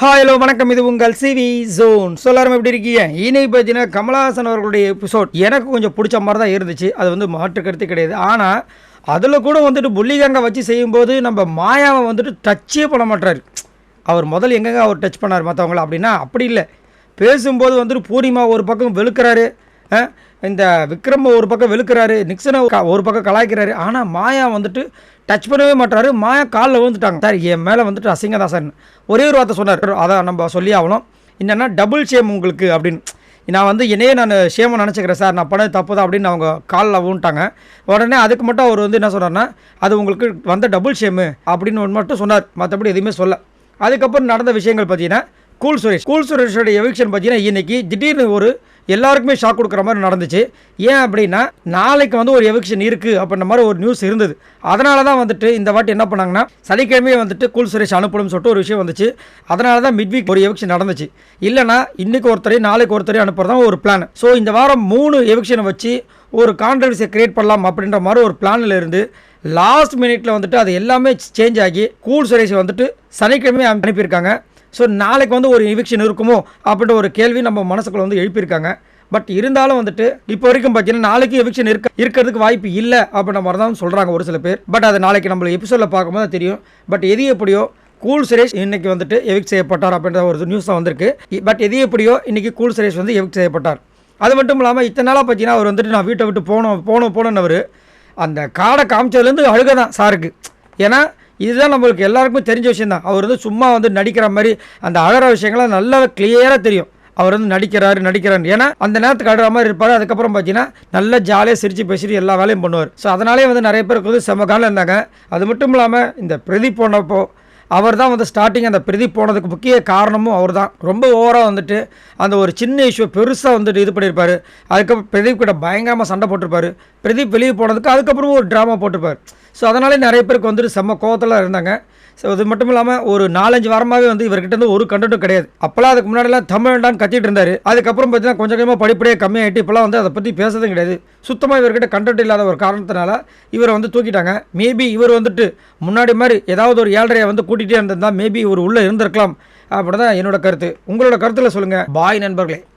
Hi hello வணக்கம். இது உங்கள் சிவி ஜோன் சொல்லாரம் எப்படி இருக்கீங்க? இன்னைக்கு பார்த்தீங்கன்னா கமலஹாசன் அவர்களுடைய எபிசோட் எனக்கு கொஞ்சம் பிடிச்ச மாதிரி தான் இருந்துச்சு. அது வந்து மாற்று கருத்து கிடையாது. ஆனால் அதில் கூட வந்துட்டு புள்ளிகங்கை வச்சு செய்யும்போது நம்ம மாயாவை வந்துட்டு டச்சே பண்ண மாட்டார். அவர் முதல்ல எங்கெங்க அவர் டச் பண்ணார் மற்றவங்கள அப்படின்னா அப்படி இல்லை. பேசும்போது வந்துட்டு பூர்ணிமா ஒரு பக்கம் வெளுக்கிறாரு. இந்த விக்ரம் ஒரு பக்கம் வெளுக்கிறாரு நிக்சனை ஒரு பக்கம் கலாய்க்கிறாரு. ஆனால் மாயா வந்துட்டு டச் பண்ணவே மாட்டாரு மாயா காலில் விழுந்துட்டாங்க. சார் என் மேலே வந்துட்டு அசிங்க தான் சார் ஒரே ஒரு வார்த்தை சொன்னார். அதை நம்ம சொல்லி ஆகணும். என்னென்னா டபுள் ஷேம் உங்களுக்கு அப்படின்னு. நான் வந்து என்னையே நான் ஷேமை நினச்சிக்கிறேன் சார். நான் பண்ணது தப்பு தான் அப்படின்னு அவங்க காலில் விழுந்துட்டாங்க. உடனே அதுக்கு மட்டும் அவர் வந்து என்ன சொன்னார்னா அது உங்களுக்கு வந்த டபுள் ஷேமு அப்படின்னு ஒன்று மட்டும் சொன்னார். மற்றபடி எதுவுமே சொல்ல. அதுக்கப்புறம் நடந்த விஷயங்கள் பார்த்தீங்கன்னா கூல் சுரேஷ். கூல் சுரேஷோட எவிக்ஷன் பார்த்தீங்கன்னா இன்னைக்கு திடீர்னு ஒரு எல்லாருக்குமே ஷாக் கொடுக்குற மாதிரி நடந்துச்சு. ஏன் அப்படின்னா நாளைக்கு வந்து ஒரு எவிக்ஷன் இருக்குது அப்படின்ற மாதிரி ஒரு நியூஸ் இருந்தது. அதனால தான் வந்துட்டு இந்த வாட்டி என்ன பண்ணாங்கன்னா சனிக்கிழமையே வந்துட்டு கூல் சுரேஷ் அனுப்பணும்னு சொல்லிட்டு ஒரு விஷயம் வந்துச்சு. அதனால தான் மிட் வீக் ஒரு எவிக்ஷன் நடந்துச்சு. இல்லைனா இன்றைக்கு ஒருத்தரையும் நாளைக்கு ஒருத்தரையும் அனுப்புறது ஒரு பிளான் ஸோ இந்த வாரம் மூணு எவிக்ஷனை வச்சு ஒரு கான்ட்ரவர்சியை கிரியேட் பண்ணலாம் அப்படின்ற மாதிரி ஒரு பிளானில் இருந்து லாஸ்ட் மினிட்ல வந்துட்டு அது எல்லாமே சேஞ்ச் ஆகி கூல் சுரேஷ் வந்துட்டு சனிக்கிழமை அனுப்பியிருக்காங்க. ஸோ நாளைக்கு வந்து ஒரு எவிக்ஷன் இருக்குமோ அப்படின்ற ஒரு கேள்வி நம்ம மனசுக்குள்ள வந்து எழுப்பியிருக்காங்க. பட் இருந்தாலும் வந்துட்டு இப்போ வரைக்கும் பார்த்தீங்கன்னா நாளைக்கு எவிக்ஷன் இருக்க இருக்கிறதுக்கு வாய்ப்பு இல்லை அப்படின்ற மாதிரி தான் சொல்கிறாங்க ஒரு சில பேர். பட் அது நாளைக்கு நம்ம எபிசோடில் பார்க்கும்போது தெரியும். பட் எது எப்படியோ கூல் சுரேஷ் இன்னைக்கு வந்துட்டு எவிக்ட் செய்யப்பட்டார் அப்படின்ற ஒரு நியூஸ் தான் வந்திருக்கு. பட் எது எப்படியோ இன்னைக்கு கூல் சுரேஷ் வந்து எவிக்ட் செய்யப்பட்டார். அது மட்டும் இல்லாமல் இத்தனை நாளாக பார்த்தீங்கன்னா அவர் வந்துட்டு நான் வீட்டை விட்டு போகணும் போகணும் அவர் அந்த காடை காமிச்சதுலேருந்து அழுக தான் சாருக்கு. ஏன்னா இதுதான் நம்மளுக்கு எல்லாருக்குமே தெரிஞ்ச விஷயம் தான் அவர் வந்து சும்மா வந்து நடிக்கிற மாதிரி அந்த அழகிற விஷயங்கள்லாம் நல்லா கிளியராக தெரியும். அவர் வந்து நடிக்கிறாரு நடிக்கிறாரு. ஏன்னா அந்த நேரத்துக்கு அழுகிற மாதிரி இருப்பார். அதுக்கப்புறம் பார்த்தீங்கன்னா நல்லா ஜாலியாக சிரித்து பேசிட்டு எல்லா வேலையும் பண்ணுவார். ஸோ அதனாலே வந்து நிறைய பேருக்கு வந்து செம காலம் இருந்தாங்க. அது மட்டும் இல்லாமல் இந்த பிரதீப் போனப்போ அவர் தான் வந்து ஸ்டார்டிங் அந்த பிரதீப் போனதுக்கு முக்கிய காரணமும் அவர் தான் ரொம்ப ஓவராக வந்துட்டு அந்த ஒரு சின்ன இஷ்யூ பெருசாக வந்துட்டு இது பண்ணியிருப்பார் அதுக்கப்புறம் பிரதீப் கிட்ட பயங்கரமாக சண்டை போட்டிருப்பாரு. பிரதீப் வெளியே போனதுக்கு அதுக்கப்புறம் ஒரு ட்ராமா போட்டிருப்பார். ஸோ அதனாலே நிறைய பேருக்கு வந்துட்டு செம்ம கோவத்தில் இருந்தாங்க. ஸோ அது மட்டும் இல்லாமல் ஒரு நாலஞ்சு வாரமாகவே வந்து இவர்கிட்ட இருந்து ஒரு கண்டென்ட்டும் கிடையாது. அப்போலாம் அதுக்கு முன்னாடிலாம் தமிழ்டான்னு கத்திட்டு இருந்தார். அதுக்கப்புறம் பார்த்தீங்கன்னா கொஞ்சம் கொஞ்சமாக படிப்படியாக கம்மியாகிட்டு இப்போலாம் வந்து அதை பற்றி பேசுறதும் கிடையாது. சுத்தமாக இவர்கிட்ட கண்டென்ட் இல்லாத ஒரு காரணத்தினால இவரை வந்து தூக்கிட்டாங்க. மேபி இவர் வந்துட்டு முன்னாடி மாதிரி ஏதாவது ஒரு ஏழரையை வந்து கூட்டிகிட்டே இருந்திருந்தா மேபி இவர் உள்ளே இருந்திருக்கலாம். அப்படி தான் என்னோட கருத்து. உங்களோட கருத்தில் சொல்லுங்கள் பாய் நண்பர்களே.